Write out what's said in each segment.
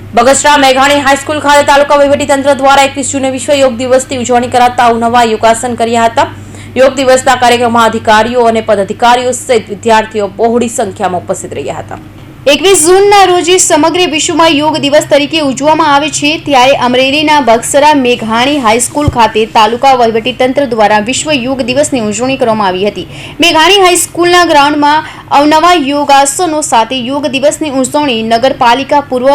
બગસરા મેઘાણી હાઈસ્કૂલ ખાતે તાલુકા વહીવટીતંત્ર દ્વારા એકવીસ જૂને વિશ્વ યોગ દિવસની ઉજવણી કરાતા અવનવા યોગાસન કર્યા હતા. યોગ દિવસના કાર્યક્રમમાં અધિકારીઓ અને પદાધિકારીઓ સહિત વિદ્યાર્થીઓ બહોળી સંખ્યામાં ઉપસ્થિત રહ્યા હતા. એકવીસ જૂનના રોજ સમગ્ર વિશ્વમાં યોગ દિવસ તરીકે ઉજવવામાં આવે છે. ત્યારે અમરેલીના બક્સરા મેઘાણી હાઈસ્કૂલ ખાતે તાલુકા વહીવટીતંત્ર દ્વારા વિશ્વ યોગ દિવસની ઉજવણી કરવામાં આવી હતી. મેઘાણી હાઈસ્કૂલના ગ્રાઉન્ડમાં અવનવા યોગાસનો સાથે યોગ દિવસની ઉજવણી નગરપાલિકા પૂર્વ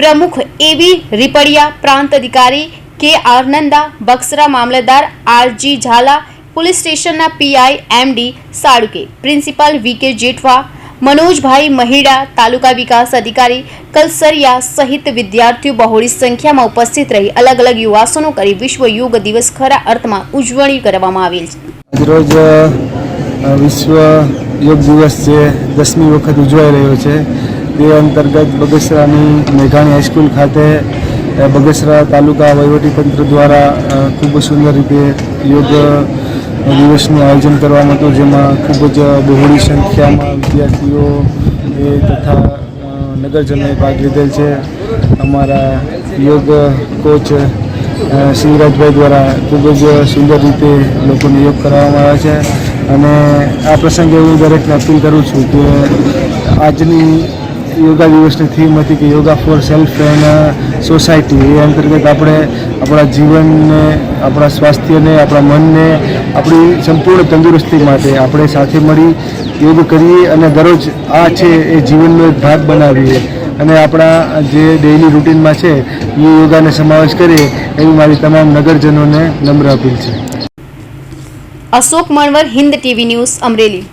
પ્રમુખ એવી રીપડિયા, પ્રાંત અધિકારી કે આનંદા બક્સરા મામલતદાર આરજી ઝાલા, પોલીસ સ્ટેશનના PI MD Saduke, principal VK Jethva Manojbhai Mahida, taluka વિકાસ અધિકારી, કલસરિયા સહિત વિદ્યાર્થીઓ બહોળી સંખ્યામાં ઉપસ્થિત રહી અલગ અલગ યુવાસનો કરી વિશ્વ યોગ દિવસ ખરા અર્થમાં ઉજવણી કરવામાં આવેલ છે. આજરોજ વિશ્વ યોગ દિવસ જે દસમી વખત ઉજવાઈ રહ્યો છે, તે અંતર્ગત બગસરાની મેઘાણી હાઈસ્કૂલ ખાતે બગસરા તાલુકા વહીવટીતંત્ર દ્વારા ખૂબ સુંદર રીતે યોગ દિવસનું આયોજન કરવામાં હતું જેમાં ખૂબ જ બહોળી સંખ્યામાં વિદ્યાર્થીઓ એ તથા નગરજનોએ ભાગ લીધેલ છે. અમારા યોગ કોચ શિવરાજભાઈ દ્વારા ખૂબ જ સુંદર રીતે લોકોને યોગ કરાવવામાં આવ્યા છે. અને આ પ્રસંગે હું દરેકને અપીલ કરું છું કે આજની યોગા દિવસની થીમ હતી કે yoga for self and society એ અંતર્ગત આપણે આપણા જીવનને, આપણા સ્વાસ્થ્યને, આપણા મનને, આપણી સંપૂર્ણ તંદુરસ્તી માટે આપણે સાથે મળી યોગ કરીએ અને દરરોજ આ છે એ જીવનનો એક ભાગ બનાવીએ. અને આપણા જે ડેઇલી રૂટીનમાં છે, એ યોગાને સમાવેશ કરીએ એવી મારી તમામ નગરજનોને નમ્ર અપીલ છે. Ashok Manvar, Hind TV news, Amreli.